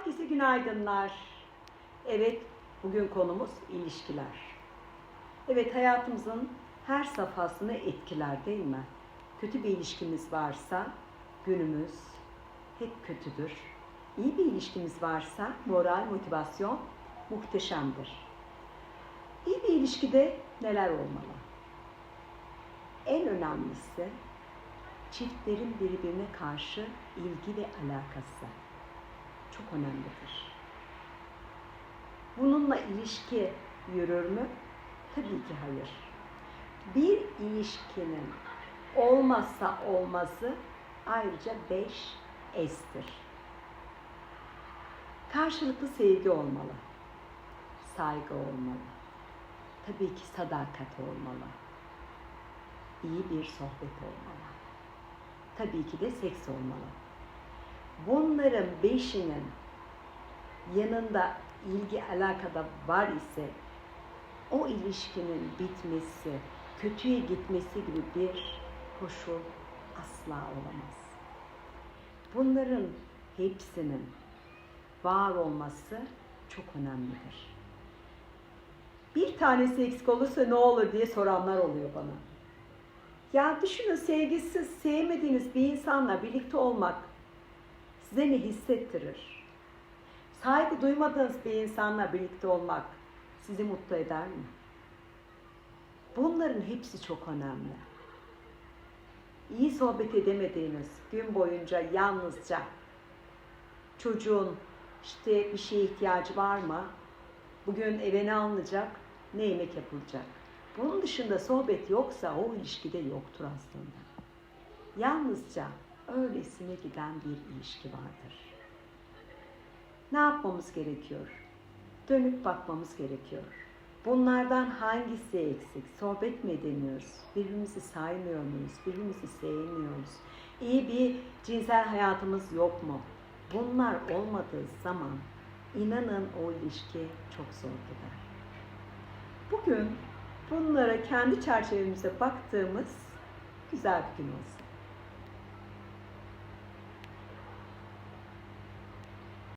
Herkese günaydınlar. Evet, bugün konumuz ilişkiler. Evet, hayatımızın her safhasını etkiler değil mi? Kötü bir ilişkimiz varsa günümüz hep kötüdür. İyi bir ilişkimiz varsa moral, motivasyon muhteşemdir. İyi bir ilişkide neler olmalı? En önemlisi çiftlerin birbirine karşı ilgi ve alakası çok önemlidir. Bununla ilişki yürür mü? Tabii ki hayır. Bir ilişkinin olmazsa olmazı ayrıca beş estir. Karşılıklı sevgi olmalı. Saygı olmalı. Tabii ki sadakat olmalı. İyi bir sohbet olmalı. Tabii ki de seks olmalı. Bunların beşinin yanında ilgi alakada var ise o ilişkinin bitmesi, kötüye gitmesi gibi bir koşul asla olamaz. Bunların hepsinin var olması çok önemlidir. Bir tanesi eksik olursa ne olur diye soranlar oluyor bana. Ya düşünün sevgisiz, sevmediğiniz bir insanla birlikte olmak size ne hissettirir? Saygı duymadığınız bir insanla birlikte olmak sizi mutlu eder mi? Bunların hepsi çok önemli. İyi sohbet edemediğiniz gün boyunca yalnızca çocuğun işte bir şeye ihtiyacı var mı? Bugün eve ne alınacak? Ne yemek yapılacak? Bunun dışında sohbet yoksa o ilişkide yoktur aslında. Yalnızca öylesine giden bir ilişki vardır. Ne yapmamız gerekiyor? Dönüp bakmamız gerekiyor. Bunlardan hangisi eksik? Sohbet mi edemiyoruz? Birbirimizi saymıyor muyuz? Birbirimizi sevmiyoruz? İyi bir cinsel hayatımız yok mu? Bunlar olmadığı zaman inanın o ilişki çok zor gider. Bugün bunlara kendi çerçevemize baktığımız güzel bir gün olsun.